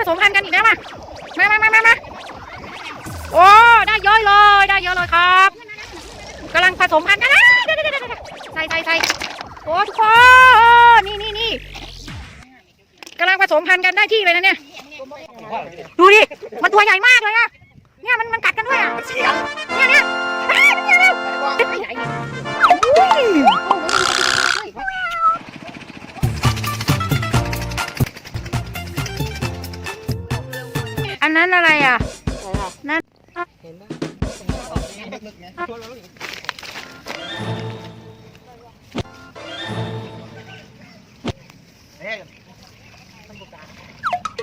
ผสมพันธุ์กันอีกแล้วอะมามามามามาโอ้ได้เยอะเลยได้เยอะเลยครับกำลังผสมพันธุ์กันใส่ใส่ใส่โอ้ทุกคนนี่นี่นี่กำลังผสมพันธุ์กันได้ที่เลยนะเนี่ย ดูดิ มันตัวใหญ่มากเลยอะ อันนั้นอะไรอะ นั่น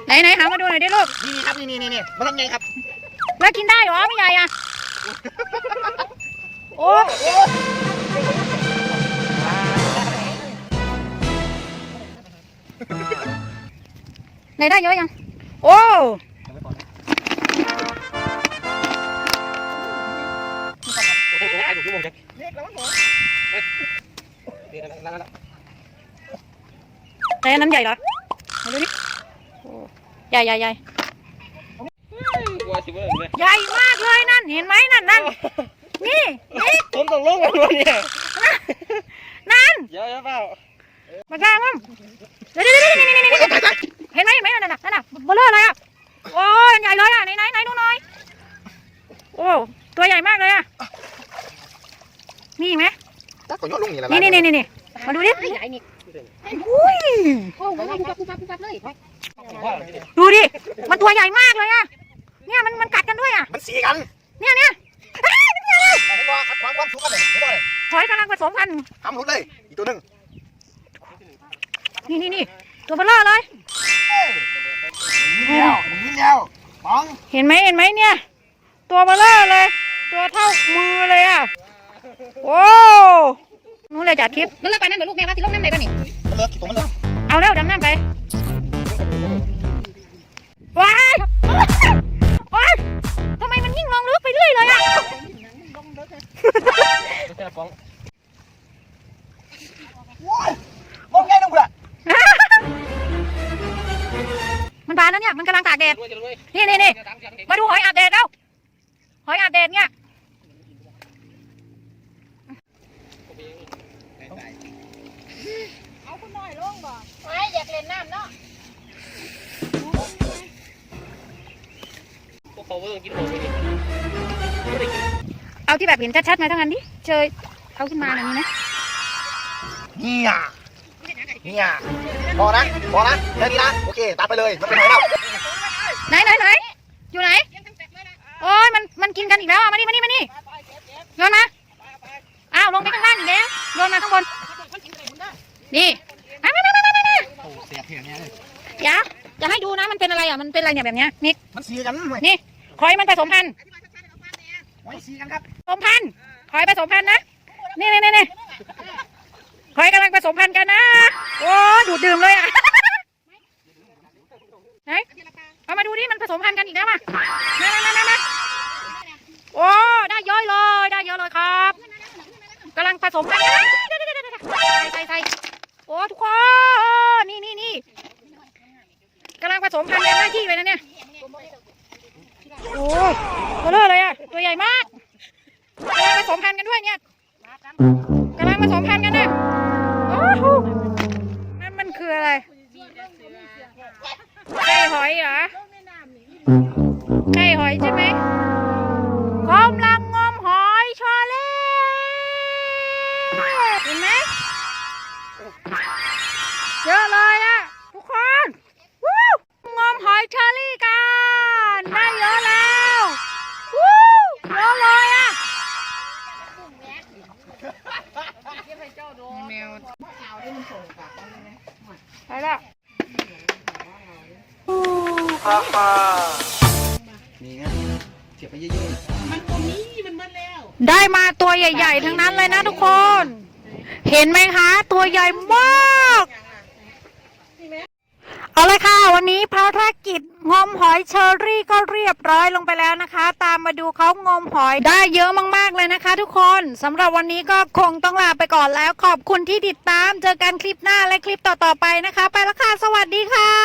ไหนไหนหามาดูหน่อยดิลูก นี่ครับนี่นี่นี่มาทำไงครับ แล้วกินได้เหรอไม่ใหญ่อะ โอ้ไหนได้เยอะยัง โอ้ โอ้โหไอ้หนูที่วงจักนี่นั่นนั่นนั่นแต่อันนั้นใหญ่เหรอมาดูดิโอ้ใหญ่ใหญ่ใหญ่ใหญ่มากเลยนั่นเห็นไหมนั่นนั่นนี่นี่ผมต้องลงกันวันเนี่ยนั่นเยอะเยอะเปล่ามาจ้างมั้งเดี๋ยวเดี๋ยวเดี๋ยวเดี๋ยวเดี๋ยวเดี๋ยวเห็นไหมเห็นไหมนั่นน่ะนั่นน่ะเบลเลอร์อะไรอะโอ้ยใหญ่เลยอะไหนไหนไหนดูหน่อยโอ้ตัวใหญ่มากเลยอะ มีอีกไหมถ้าขอยอดลงนี่แหละนี่นี่นี่นี่มาดูดิใหญ่นี่อุ้ยโอ้โหปุ๊บปั๊บปุ๊บปั๊บปุ๊บปั๊บเลยดูดิ มันตัวใหญ่มากเลยอะเนี่ยมันมันกัดกันด้วยอะมันสีกันเนี่ยเนี่ยเอ้ยเนี่ยเนี่ยเห็นบ่ขัดขวางความสุขกันเลยเห็นบ่เลยหอยกำลังผสมพันธุ์ทำหลุดเลย อีกตัวหนึ่งนี่นี่นี่ตัวเบลเลอร์เลยนี่แล้วนี่แล้วปังเห็นไหมเห็นไหมเนี่ย ตัวเบลเลอร์เลย ตัวเท่ามือเลยอะ โอ้นู้นเลยจัดคลิปมันเลิกไปนั่นเดี๋ยวลูกแม่ว่าสิลงน้ำไหนกันนี่มันเลิกกี่ตัวมันเลิกเอาเร็วดำน้ำไปว้ายว้ายทำไมมันยิ่งลงลึกไปเรื่อยเลยอะแค่ปังว้ายมองไงน้องกูล่ะมันบานแล้วเนี่ย มันกำลังตากแดดรวยจะรวยนี่นี่นี่มาดูหอยอาบแดดแล้วหอยอาบแดดเนี่ย ไม่อยากเล่นน้ำเนาะพวกเขาเพิ่งกินหมดไปนี่เอาที่แบบเห็นชัดๆมาทั้งนั้นดิเจอเอาขึ้นมาอย่างนี้นะเนี่ยเนี่ยพอนะพอนะแค่นี้นะโอเคตัดไปเลยมันเป็นหอยแล้วไหนไหนไหนอยู่ไหนโอ้ยมันมันกินกันอีกแล้วอะมานี่มานี่มานี่โยนมาอ้าวลงไปข้างล่างอีกแล้วโยนมาข้างบนนี่อะมามามามา มามาโอ้เสียเพียงเนี้ยเลยเดี๋ยวจะให้ดูนะมันเป็นอะไรอะมันเป็นอะไรเนี่ยแบบเนี้ยนิกมันสีกันไหมนี่คอยมันผสมพันธุ์ไว้สีกันครับผสมพันธุ์คอยผสมพันธุ์นะนี่นี่นี่นี่คอยกำลังผสมพันธุ์กันนะโอ้ดูดดื่มเลยอะไหนเอามาดูดิมันผสมพันธุ์กันอีกแล้วอะมามามามามาโอ้ได้เยอะเลยได้เยอะเลยครับกำลังผสมพันธุ์กันนะเดี๋ยวเดี๋ยวเดี๋ยวเดี๋ยวใส่ใส่ใส่โอ้ทุกคนนี่นี่นี่ กำลังผสมพันธุ์ในหน้าที่เลยนะเนี่ย โอ้ตัวเลอะเลยอะ ตัวใหญ่มากกำลังผสมพันธุ์กันด้วยเนี่ยกำลังผสมพันธุ์กันนะโอ้โหนั่นมันคืออะไรไก่หอยเหรอไก่หอยใช่ไหม แมวไปแล้วนี่ไงเก็บไปเยอะมันตรงนี้มันมันแล้ว ได้มาตัวใหญ่ ๆ ทั้งนั้นเลยนะทุกคน เห็นไหมคะ ตัวใหญ่มาก เอาเลยค่ะ วั นนี้ภารกิจงมหอยเชอรี่ก็เรียบร้อยลงไปแล้วนะคะ ตามมาดูเขางมหอยได้เยอะมากๆเลยนะคะทุกคนสำหรับวันนี้ก็คงต้องลาไปก่อนแล้ว ขอบคุณที่ติดตาม เจอกันคลิปหน้าและคลิปต่อๆไปนะคะ ไปละค่ะ สวัสดีค่ะ